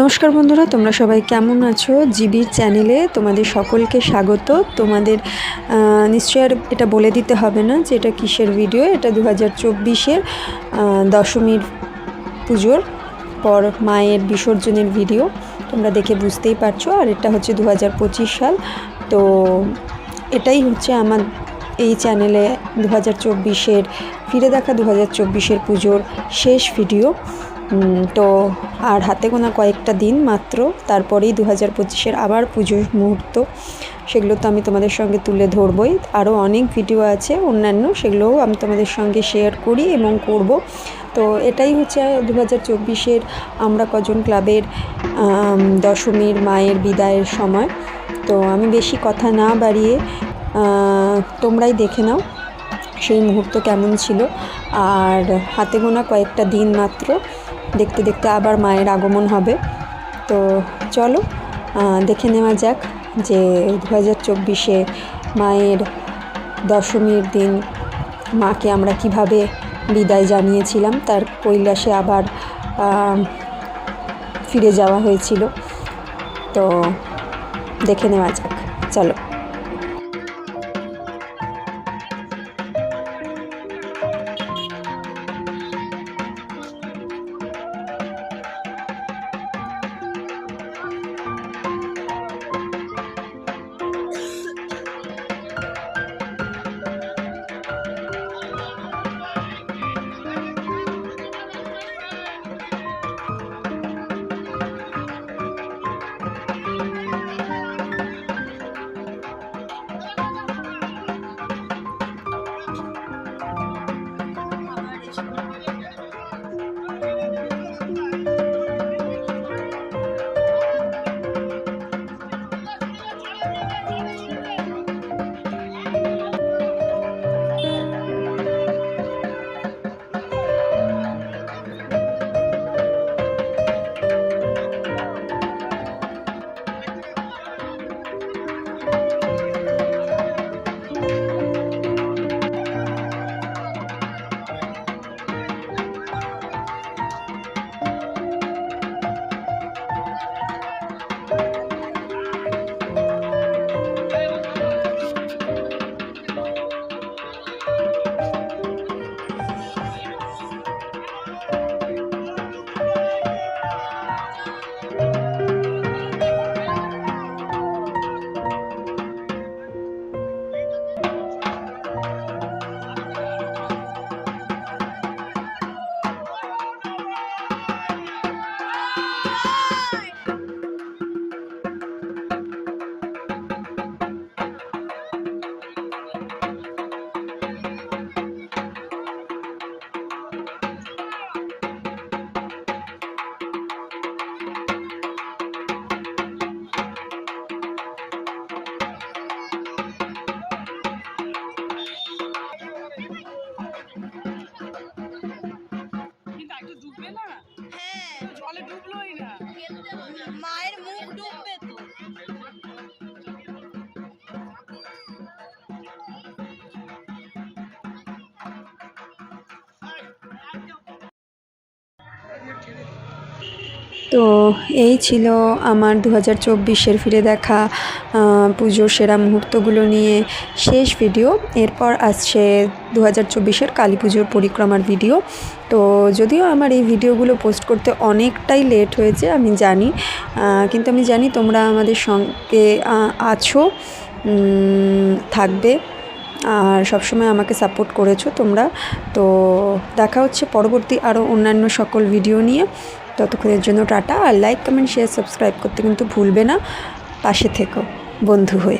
নমস্কার বন্ধুরা তোমরা সবাই কেমন আছো? জিবির চ্যানেলে তোমাদের সকলকে স্বাগত। তোমাদের আহ, নিশ্চয়ই আর এটা বলে দিতে হবে না যে এটা কিসের ভিডিও এটা দু হাজার চব্বিশের দশমীর পুজোর পর মায়ের বিসর্জনের ভিডিও। তোমরা দেখে বুঝতেই পারছ আর এটা হচ্ছে দু হাজার পঁচিশ সাল। তো এটাই হচ্ছে আমার এই চ্যানেলে দু হাজার চব্বিশের ফিরে দেখা দু হাজার চব্বিশের পুজোর শেষ ভিডিও। তো আর হাতে গোনা কয়েকটা দিন মাত্র, তারপরেই দু হাজার পঁচিশের আবার পুজোর মুহূর্ত। সেগুলো তো আমি তোমাদের সঙ্গে তুলে ধরবই। আরও অনেক ভিডিও আছে, অন্যান্য সেগুলোও আমি তোমাদের সঙ্গে শেয়ার করি এবং করব। তো এটাই হচ্ছে দু হাজার চব্বিশের আমরা কজন ক্লাবের দশমীর মায়ের বিদায়ের সময়। তো আমি বেশি কথা না বাড়িয়ে তোমরাই দেখে নাও সেই মুহূর্ত কেমন ছিল। আর হাতে গোনা কয়েকটা দিন মাত্র দেখতে দেখতে আবার মায়ের আগমন হবে। তো চলো দেখে নেওয়া যাক যে দু হাজার চব্বিশে মায়ের দশমীর দিন মাকে আমরা কীভাবে বিদায় জানিয়েছিলাম, তার কৈলাসে আবার ফিরে যাওয়া হয়েছিল। তো দেখে নেওয়া যাক, চলো। তো এই ছিল আমার দু হাজার চব্বিশের ফিরে দেখা পুজোর সেরা মুহূর্তগুলো নিয়ে শেষ ভিডিও। এরপর আসছে দু হাজার চব্বিশের কালী পুজোর পরিক্রমার ভিডিও। তো যদিও আমার এই ভিডিওগুলো পোস্ট করতে অনেকটাই লেট হয়েছে, আমি জানি কিন্তু আমি জানি তোমরা আমাদের সঙ্গে আছো থাকবে, আর সবসময় আমাকে সাপোর্ট করেছ তোমরা। তো দেখা হচ্ছে পরবর্তী আরও অন্যান্য সকল ভিডিও নিয়ে। ততক্ষণের জন্য টাটা আর লাইক, কমেন্ট শেয়ার সাবস্ক্রাইব করতে কিন্তু ভুলবে না। পাশে থেকো, বন্ধু হয়ে।